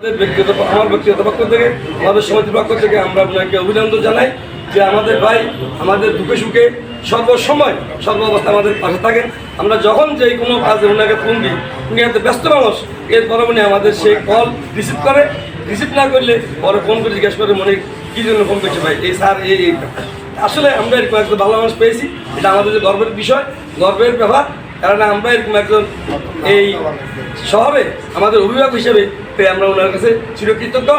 ব্যক্তিগত আমার ব্যক্তিগত পক্ষ থেকে, আমাদের সমিতির পক্ষ থেকে আমরা আপনাকে অভিনন্দন জানাই যে আমাদের ভাই আমাদের দুঃখে সুখে সর্বসময়, সর্বাবস্থা আমাদের পাশে থাকেন আমরা যখন যেই কোনো কাজে ওনাকে ফোন দিই, উনি এত ব্যস্ত মানুষ এরপরে উনি আমাদের সেই কল রিসিভ করে। রিসিভ না করলে পরে ফোন করে জিজ্ঞেস করে মনে কী জন্য ফোন করছে ভাই? এই স্যার, এই এই আসলে আমরা এরকম একটা ভালো মানুষ পেয়েছি। এটা আমাদের যে গর্বের বিষয়, গর্বের ব্যাপার। কারণ আমরা এরকম একজন এই শহরে, আমাদের অভিভাবক হিসেবে, তাই আমরা ওনার কাছে চিরকৃতজ্ঞ।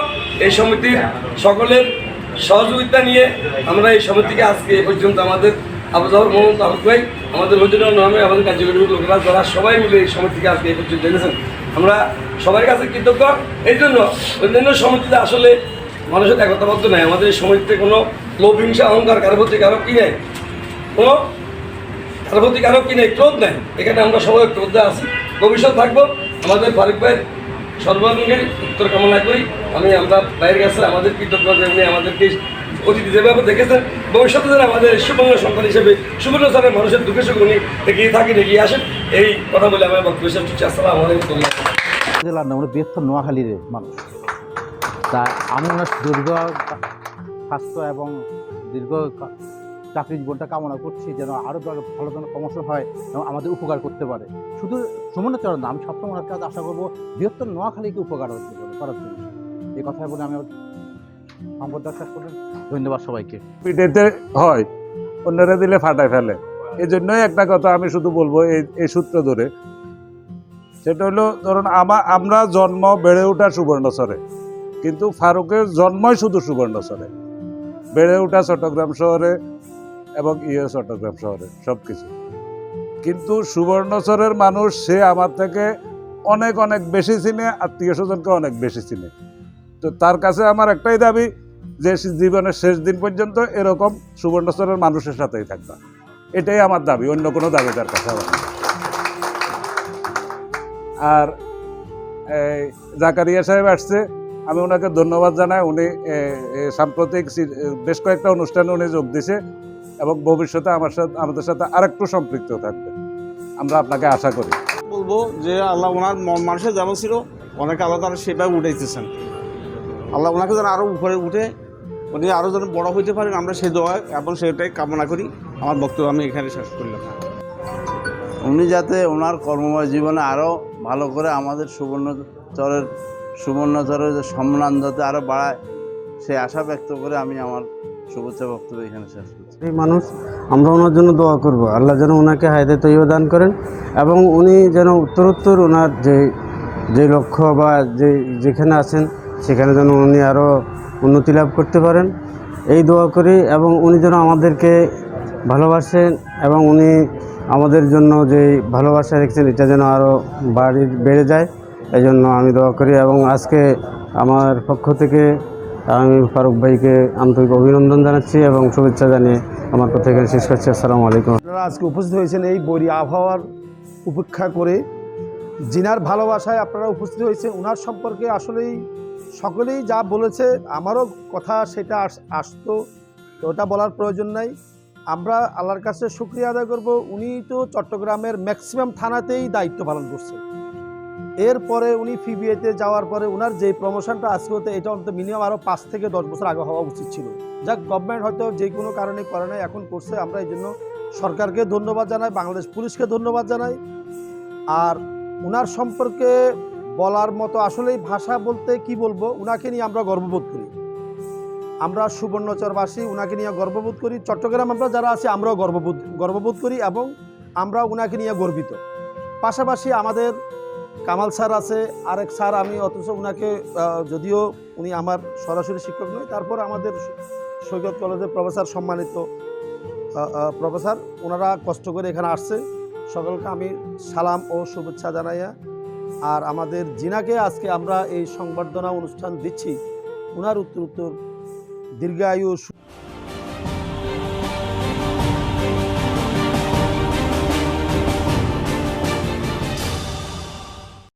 এই সমিতির সকলের সহযোগিতা নিয়ে আমরা এই সমিতিকে আজকে এ পর্যন্ত আমাদের আবুজাহর মোহাম্মদ আহমদ ভাই, আমাদের মজুরার নামে আমাদের কার্যকরী লোকেরা যারা সবাই মিলে এই সমিতিকে আজকে এই পর্যন্ত জেনেছেন আমরা সবার কাছে কৃতজ্ঞ। এই জন্য অন্যান্য সমিতিতে আসলে মানুষের একতাবদ্ধ নেই। আমাদের এই সমিতিতে কোনো লোভ হিংসা, অহংকার, কারও প্রতি কারও কি নেই? কোনো তার প্রতি কারও কি নেই? ক্রোধ নেই। এখানে আমরা সবাই ক্রোধে আছি। ভবিষ্যৎ থাকব। আমাদের ফারুক ভাইয়ের সর্বাঙ্গের উত্তর কামনা করি। আমি আমরা বাইরে গেছে আমাদের কৃতজ্ঞ যে উনি আমাদেরকে অতিথি যেভাবে দেখেছেন। ভবিষ্যতে যেন আমাদের সুবর্ণ সন্তান হিসেবে, সুবর্ণ স্থানের মানুষের দুঃখে সুখ উনি এগিয়ে থাকেন, এগিয়ে আসেন, এই কথা বলে আমার বক্তব্য শেষ করছি। আসসালামু আলাইকুম। নোয়াখালীর মানুষ। তা আমি ওনার দীর্ঘ স্বাস্থ্য এবং দীর্ঘ চাকরি জীবনটা কামনা করছি যেন আরও ভালো যেন প্রমোশন হয় এবং আমাদের উপকার করতে পারে। শুধু সুমনাচরণ না, আমি সবসময় ওনার কাছে আশা করব বৃহত্তর নোয়াখালীকে উপকার হতে পারে, করার জন্য। এই কথা বলে আমি সম্পদ শেষ করবেন ধন্যবাদ সবাইকে। পিঠেতে হয়, অন্যরা দিলে ফাটায় ফেলে। এই জন্যই একটা কথা আমি শুধু বলব এই এই সূত্র ধরে। সেটা হলো, ধরুন আমা আমরা জন্ম বেড়ে ওঠা সুবর্ণচরে কিন্তু ফারুকের জন্মই শুধু সুবর্ণচরে বেড়ে ওঠা চট্টগ্রাম শহরে এবং ইয়ে চট্টগ্রাম শহরে সব কিছু কিন্তু সুবর্ণচরের মানুষ, সে আমার থেকে অনেক অনেক বেশি চিনে, আত্মীয় স্বজনকে অনেক বেশি চিনে। তো তার কাছে আমার একটাই দাবি যে জীবনের শেষ দিন পর্যন্ত এরকম সুবর্ণচরের মানুষের সাথেই থাকবা। এটাই আমার দাবি, অন্য কোনো দাবি তার কাছে আমার আর, এই জাকারিয়া সাহেব আসছে, আমি ওনাকে ধন্যবাদ জানাই। উনি সাম্প্রতিক বেশ কয়েকটা অনুষ্ঠানে উনি যোগ দিছে। এবং ভবিষ্যতে আমার সাথে আমাদের সাথে আরেকটু সম্পৃক্ত থাকবে। আমরা আপনাকে আশা করি। বলব যে আল্লাহ ওনার মন মানুষের যেমন ছিল অনেকে আল্লাহ তারা সেভাবে উঠাইতেছেন। আল্লাহ ওনাকে যেন আরও উপরে উঠে উনি আরও যেন বড় হইতে পারেন আমরা সে দোয়া এবং সেটাই কামনা করি। আমার বক্তব্য আমি এখানে শেষ করলাম উনি যাতে ওনার কর্মময় জীবনে আরও ভালো করে আমাদের সুবর্ণচরের সুবর্ণচরের যে সম্মান যাতে আরও বাড়ায় সেই আশা ব্যক্ত করে আমি আমার শুভেচ্ছা বক্তব্য এখানে শেষ করছি এই মানুষ, আমরা ওনার জন্য দোয়া করব। আল্লাহ যেন ওনাকে হায়দে তৈব দান করেন এবং উনি যেন উত্তরোত্তর ওনার যে যে লক্ষ্য বা যে, যেখানে আছেন, সেখানে যেন উনি আরও উন্নতি লাভ করতে পারেন। এই দোয়া করি এবং উনি যেন আমাদেরকে ভালোবাসেন এবং উনি আমাদের জন্য যে ভালোবাসা রেখেছেন, এটা যেন আরও বাড়ি, বেড়ে যায়। এই জন্য আমি দোয়া করি এবং আজকে আমার পক্ষ থেকে আমি ফারুক ভাইকে আন্তরিক অভিনন্দন জানাচ্ছি এবং শুভেচ্ছা জানিয়ে আমার কথা এখানে শেষ করছি। আসসালামু আলাইকুম। আপনারা আজকে উপস্থিত হয়েছেন এই বৈরী আবহাওয়ার উপেক্ষা করে। জিনার ভালোবাসায় আপনারা উপস্থিত হয়েছেন। ওনার সম্পর্কে আসলেই সকলেই যা বলেছে, আমারও কথা সেটা আস- আসতো ওটা বলার প্রয়োজন নাই। আমরা আল্লাহর কাছে শুক্রিয়া আদায় করব। উনি তো চট্টগ্রামের ম্যাক্সিমাম থানাতেই দায়িত্ব পালন করছে। এরপরে উনি ফিবিএতে যাওয়ার পরে ওনার যে প্রমোশনটা আজকে হতে, এটা অন্তত মিনিমাম আরও পাঁচ থেকে দশ বছর আগে হওয়া উচিত ছিল। যাক গভর্নমেন্ট হয়তো যে কোনো কারণে করে নাই, এখন করছে। আমরা এই জন্য সরকারকে ধন্যবাদ জানাই, বাংলাদেশ পুলিশকে ধন্যবাদ জানাই। আর উনার সম্পর্কে বলার মতো আসলেই ভাষা বলতে কি বলব, উনাকে নিয়ে আমরা গর্ববোধ করি। আমরা সুবর্ণচরবাসী, উনাকে নিয়ে গর্ববোধ করি। চট্টগ্রাম আমরা যারা আছি, আমরাও গর্ববোধ গর্ববোধ করি এবং আমরা উনাকে নিয়ে গর্বিত। পাশাপাশি আমাদের কামাল স্যার আছে আরেক স্যার আমি অথচ আহ, যদিও উনি আমার সরাসরি শিক্ষক নয় তারপর আমাদের সৈকত কলেজের প্রফেসর সম্মানিত প্রফেসর ওনারা কষ্ট করে এখানে আসছে। সকলকে আমি সালাম ও শুভেচ্ছা জানাইয়া আর আমাদের জিনাকে আজকে আমরা এই সংবর্ধনা অনুষ্ঠান দিচ্ছি। ওনার উত্তর উত্তর দীর্ঘায়ু